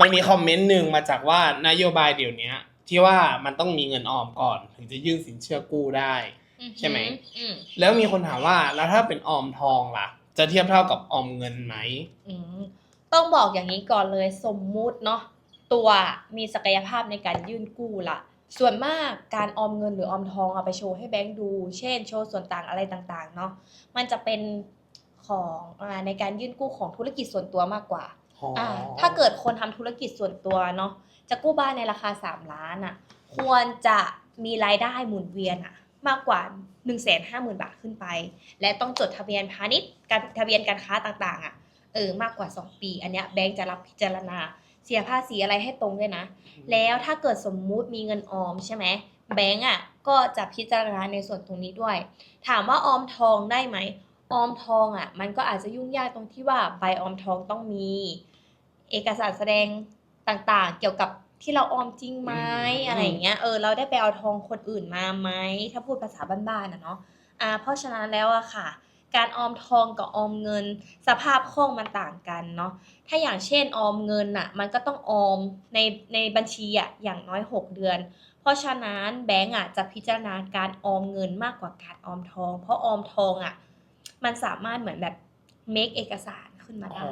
มันมีคอมเมนต์หนึ่งมาจากว่านโยบายเดี๋ยวเนี้ยที่ว่ามันต้องมีเงินออมก่อน ถึงจะยื่นสินเชื่อกู้ได้ ใช่ไหมอืมแล้วมีคนถามว่าแล้วถ้าเป็นออมทองล่ะ จะเทียบเท่ากับออมเงินไหมอืมต้องบอกอย่างนี้ก่อนเลยสมมุติเนาะตัวมีศักยภาพในการยื่นกู้ละส่วนมากการออมเงินหรือออมทองเอาไปโชว์ให้แบงค์ดู เช่น โชว์ส่วนต่างอะไรต่างๆ เนาะมันจะเป็นของอาในการยื่นกู้ของธุรกิจส่วนตัวมากกว่าอ๋อออ่าถ้าเกิดคนทำธุรกิจส่วนตัวเนาะจะกู้บ้านในราคา 3 ล้านอะควรจะมีรายได้หมุนเวียนอะมากกว่า 1 5 0 0 0 0 บาทขึ้นไป และต้องจดทะเบียนพาณิชย์การทะเบียนการค้าต่างๆอะเออมากกว่า 2 ปี อันเนี้ยแบงก์จะรับพิจารณาเสียภาษีอะไรให้ตรงด้วยนะ แล้วถ้าเกิดสมมุติมีเงินออมใช่ไหมแบงก์อะก็จะพิจารณาในส่วนตรงนี้ด้วย ถามว่าออมทองได้ไหม ออมทองอะมันก็อาจจะยุ่งยากตรงที่ว่าใบออมทองต้องมี เอกสารแสดงต่างๆ เกี่ยวกับที่เราออมจริงไหมอืมอะไรอย่างเงี้ยเออเราได้ไปเอาทองคนอื่นมาไหมถ้าพูดภาษาบ้านๆนะเนาะอ่าเพราะฉะนั้นแล้วอะค่ะ การออมทองกับออมเงิน สภาพคล่องมันต่างกันเนาะถ้าอย่างเช่นออมเงินอะมันก็ต้องออมในในบัญชีอะอย่างน้อย 6 เดือน เพราะฉะนั้นแบงก์อะจะพิจารณาการออมเงินมากกว่าการออมทอง เพราะออมทองอะ มันสามารถเหมือนแบบ make เอกสารขึ้นมาได้